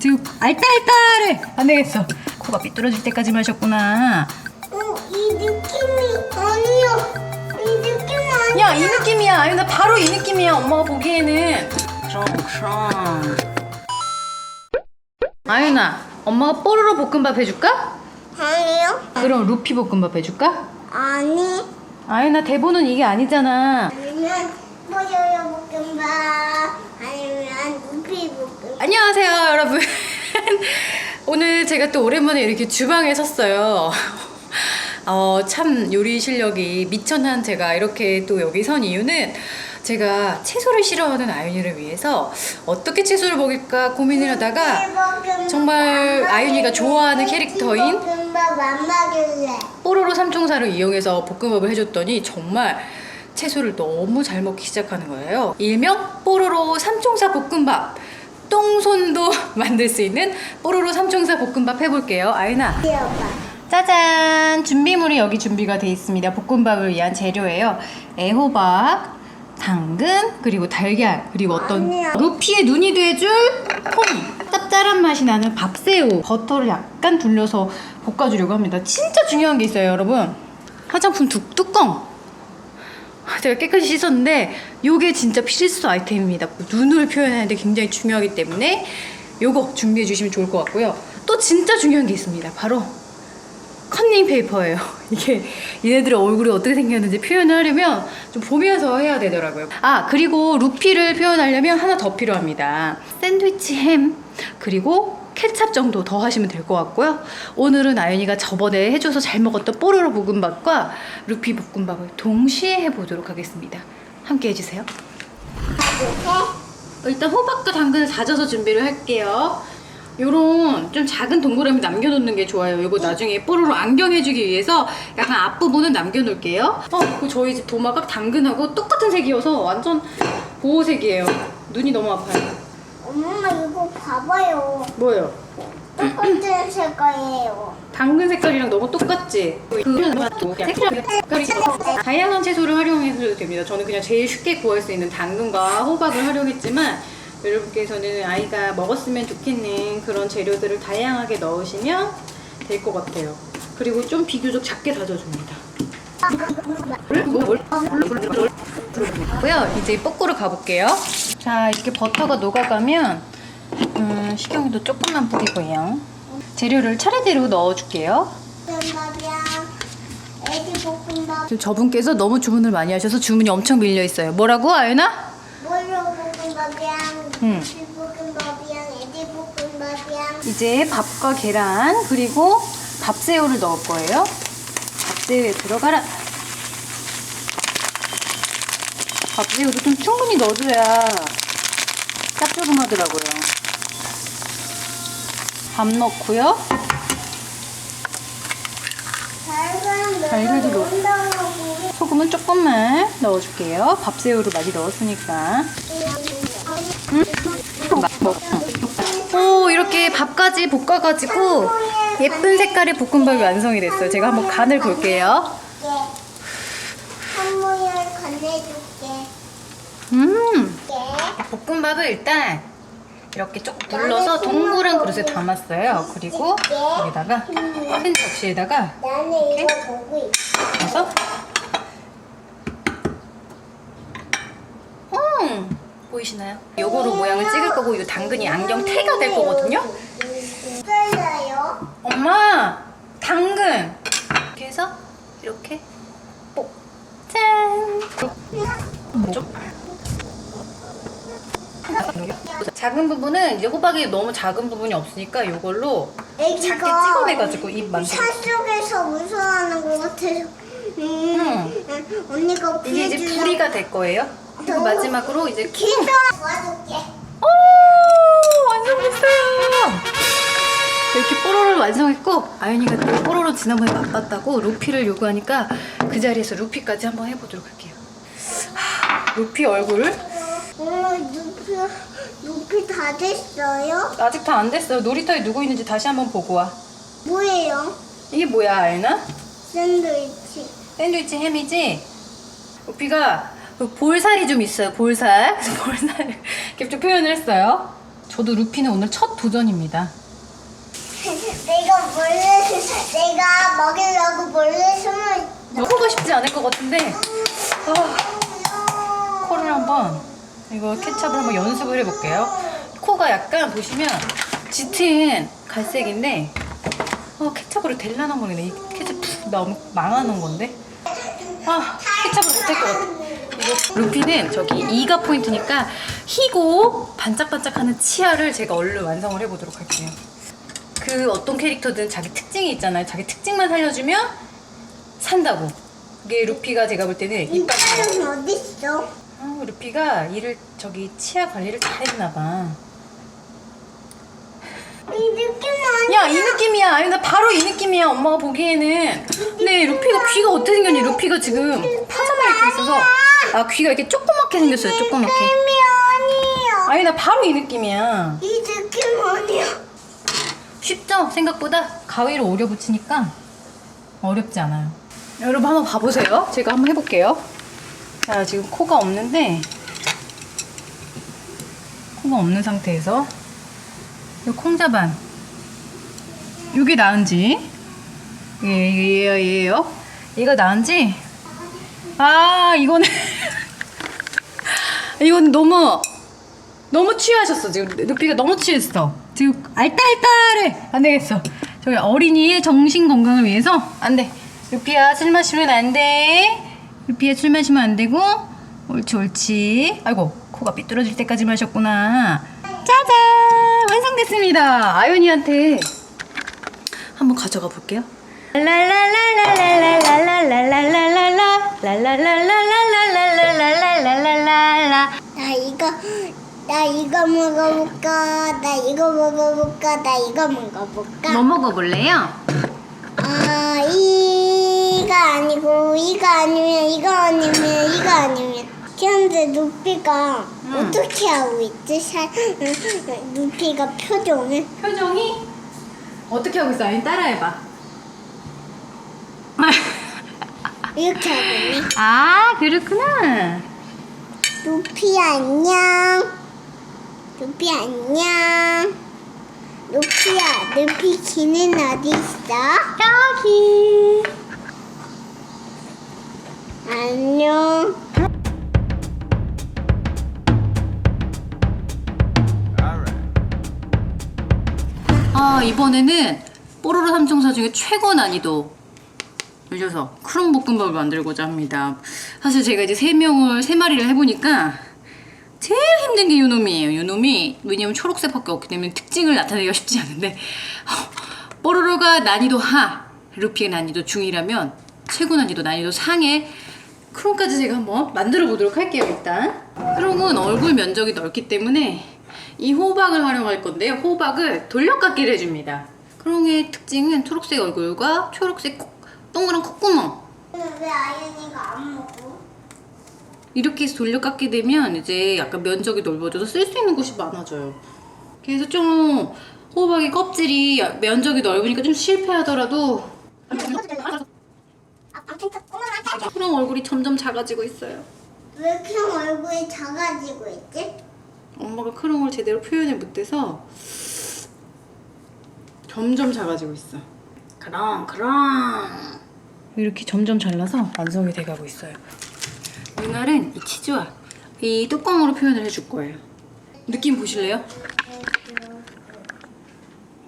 지금 알딸딸해. 안 되겠어. 코가 삐뚤어질 때까지 마셨구나. 어, 이 느낌이 아니야. 이 느낌 아니야. 야, 이 느낌이야. 아니, 나 바로 이 느낌이야. 엄마가 보기에는. 그럼, 그럼. 아윤아, 엄마가 뽀로로 볶음밥 해줄까? 아니요. 그럼 루피 볶음밥 해줄까? 아니. 아윤아, 대본은 이게 아니잖아. 아니면 뽀요요 볶음밥. 안녕하세요, 여러분. 오늘 제가 또 오랜만에 이렇게 주방에 섰어요. 어, 참 요리 실력이 미천한 제가 이렇게 또 여기 선 이유는 제가 채소를 싫어하는 아윤이를 위해서 어떻게 채소를 먹일까 고민을 하다가 정말 아윤이가 좋아하는 캐릭터인. 뽀로로 삼총사를 이용해서 볶음밥을 해줬더니 정말 채소를 너무 잘 먹기 시작하는 거예요. 일명 뽀로로 삼총사 볶음밥. 똥손도 만들 수 있는 뽀로로 삼총사 볶음밥 해볼게요. 아윤아. 뛰어봐. 짜잔! 준비물이 여기 준비가 돼 있습니다. 볶음밥을 위한 재료예요. 애호박, 당근, 그리고 달걀, 그리고 어떤 아니야. 루피의 눈이 돼줄 토니. 짭짤한 맛이 나는 밥새우, 버터를 약간 둘러서 볶아주려고 합니다. 진짜 중요한 게 있어요, 여러분. 화장품 두, 뚜껑. 제가 깨끗이 씻었는데 요게 진짜 필수 아이템입니다. 눈을 표현하는데 굉장히 중요하기 때문에 요거 준비해 주시면 좋을 것 같고요. 또 진짜 중요한 게 있습니다. 바로 컨닝 페이퍼예요. 이게 얘네들의 얼굴이 어떻게 생겼는지 표현을 하려면 좀 보면서 해야 되더라고요. 아, 그리고 루피를 표현하려면 하나 더 필요합니다. 샌드위치 햄, 그리고 케찹 정도 더 하시면 될 것 같고요. 오늘은 아연이가 저번에 해줘서 잘 먹었던 뽀로로 볶음밥과 루피 볶음밥을 동시에 해보도록 하겠습니다. 함께 해주세요. 일단 호박과 당근을 다져서 준비를 할게요. 요런 좀 작은 동그라미 남겨놓는 게 좋아요. 이거 나중에 뽀로로 안경 해주기 위해서 약간 앞부분은 남겨놓을게요. 어, 그 저희 집 도마가 당근하고 똑같은 색이어서 완전 보호색이에요. 눈이 너무 아파요. 봐봐요. 뭐예요? 똑같은 색깔이에요. 당근 색깔이랑 너무 똑같지? 그 색깔이 다양한 채소를 활용해도 됩니다. 저는 그냥 제일 쉽게 구할 수 있는 당근과 호박을 활용했지만 여러분께서는 아이가 먹었으면 좋겠는 그런 재료들을 다양하게 넣으시면 될 것 같아요. 그리고 좀 비교적 작게 다져줍니다. 고요 이제 뽀꾸로 가볼게요. 자, 이렇게 버터가 녹아가면 음, 식용유도 조금만 뿌리고요. 재료를 차례대로 넣어줄게요. 볶음밥이랑 애기 볶음밥. 지금 저분께서 너무 주문을 많이 하셔서 주문이 엄청 밀려 있어요. 뭐라고, 아연아? 볶음밥이랑 볶음밥이랑 애기 볶음밥이랑 이제 밥과 계란 그리고 밥새우를 넣을 거예요. 밥새우에 들어가라. 밥새우도 좀 충분히 넣어줘야 짭조름하더라고요. 밥 넣고요. 달걀 달걀도 소금은 조금만 넣어줄게요. 밥새우를 많이 넣었으니까. 오 이렇게 밥까지 볶아가지고 예쁜 색깔의 볶음밥이 완성이 됐어요. 제가 한번 간을 볼게요. 한 모양 건네줄게. 음 예. 볶음밥을 일단 이렇게 쭉 눌러서 동그란 그릇에 담았어요. 그리고 여기다가 큰 접시에다가 있어. 넣어서 음 보이시나요? 요거로 모양을 찍을 거고 이 당근이 안경 태가 될 거거든요. 엄마 당근 이렇게 해서 이렇게 뽁 짠 작은 부분은 이제 호박이 너무 작은 부분이 없으니까 이걸로 작게 찍어내가지고 입 만들고 차 속에서 무서워하는 것 같아서. 음, 음, 언니가 이게 이제 부리가 될 거예요. 그리고 마지막으로 이제 킹. 기도 도와줄게. 오 완성 됐어요. 이렇게 뽀로로를 완성했고 아윤이가 또 뽀로로 지난번에 맛봤다고 루피를 요구하니까 그 자리에서 루피까지 한번 해보도록 할게요. 하, 루피 얼굴 어, 눈피, 눈피 다 됐어요? 아직 다 안 됐어요. 놀이터에 누구 있는지 다시 한번 보고 와. 뭐예요? 이게 뭐야 아윤아? 샌드위치. 샌드위치 햄이지? 루피가 볼살이 좀 있어요. 볼살. 볼살 이렇게 좀 표현을 했어요. 저도 루피는 오늘 첫 도전입니다. 내가 몰래 내가 먹이려고 몰래 숨을 먹어가 쉽지 않을 것 같은데 아, 코를 한번 이거 케찹을 한번 연습을 해볼게요. 코가 약간 보시면 짙은 갈색인데 어, 케찹으로 될라나 모르겠네. 이 케찹 푹 너무 망하는 건데 아 케찹을 못할 것 같아. 이거 루피는 저기 이가 포인트니까 희고 반짝반짝하는 치아를 제가 얼른 완성을 해보도록 할게요. 그 어떤 캐릭터든 자기 특징이 있잖아요. 자기 특징만 살려주면 산다고. 그게 루피가 제가 볼 때는 이빨이에요. 이빨은 어디 있어? 아, 루피가 일을 저기 치아 관리를 잘했나 봐. 이 느낌은 야, 이 느낌이야. 아니, 나 바로 이 느낌이야. 엄마가 보기에는. 근데 루피가 귀가 어떻게 생겼니? 루피가 지금 파자마 입고 있어서 아 귀가 이렇게 조그맣게 생겼어요. 조그맣게. 느낌이 아니에요. 아니, 나 바로 이 느낌이야. 이 느낌 아니야. 쉽죠? 생각보다 가위로 오려 붙이니까 어렵지 않아요. 여러분 한번 봐보세요. 제가 한번 해볼게요. 자, 지금 코가 없는데 코가 없는 상태에서 이 콩자반 이게 나은지? 예, 얘예요 얘예요? 얘가 나은지? 아 이거는 이건 너무 너무 취하셨어 지금. 루피가 너무 취했어. 지금 알딸딸해. 안 되겠어. 저희 어린이의 정신 건강을 위해서 안돼. 루피야 술 마시면 안돼 루피야 술 마시면 안 되고? 옳지 옳지. 아이고 코가 삐뚤어질 때까지 마셨구나. 짜잔! 완성됐습니다. 아연이한테. 한번 가져가 볼게요. 이가 아니고 이가 아니면 이거 아니면 이거 아니면 현재 루피가 음. 어떻게 하고 있지? 사, 루피가 표정을 표정이 어떻게 하고 있어? 아니 따라해봐 이렇게 하고 있네. 아 그렇구나 루피 안녕. 루피 안녕. 루피야, 루피 귀는 어디 있어? 여기 안녕. 아 이번에는 뽀로로 삼총사 중에 최고 난이도 올려서 크롬 볶음밥을 만들고자 합니다. 사실 제가 이제 세 명을 세 마리를 해보니까 제일 힘든 게 요놈이에요. 요놈이 왜냐면 초록색밖에 없기 때문에 특징을 나타내기가 쉽지 않은데 어, 뽀로로가 난이도 하, 루피가 난이도 중이라면 최고 난이도 난이도 상에 크롬까지 제가 한번 만들어 보도록 할게요 일단. 크롬은 얼굴 면적이 넓기 때문에 이 호박을 활용할 건데요. 호박을 돌려깎기를 해줍니다. 크롬의 특징은 초록색 얼굴과 초록색 코, 동그란 콧구멍. 왜 아연이가 안 먹어? 이렇게 해서 돌려깎게 되면 이제 약간 면적이 넓어져서 쓸 수 있는 곳이 많아져요. 그래서 좀 호박의 껍질이 면적이 넓으니까 좀 실패하더라도 크롬 얼굴이 점점 작아지고 있어요 왜 그냥 얼굴이 작아지고 있지? 엄마가 크롱을 제대로 표현을 못해서 점점 작아지고 있어. 크롱 크롱 이렇게 점점 잘라서 완성이 돼가고 있어요. 누나는 이 치즈와 이 뚜껑으로 표현을 해줄 거예요. 느낌 보실래요?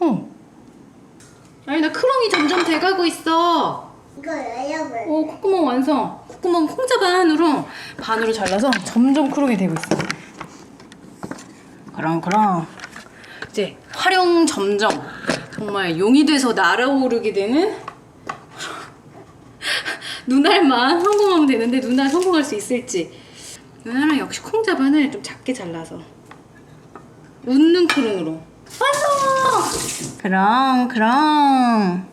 어. 아니 나 크롱이 점점 돼가고 있어. 이거 열려볼. 오 콧구멍 완성. 콧구멍 콩자 반으로 반으로 잘라서 점점 크롱이 되고 있어. 그럼 그럼 이제 활용 점점 정말 용이 돼서 날아오르게 되는 눈알만 성공하면 되는데 눈알 성공할 수 있을지 누나는 역시 콩자반을 좀 작게 잘라서 웃는 크롱으로 완성! 그럼 그럼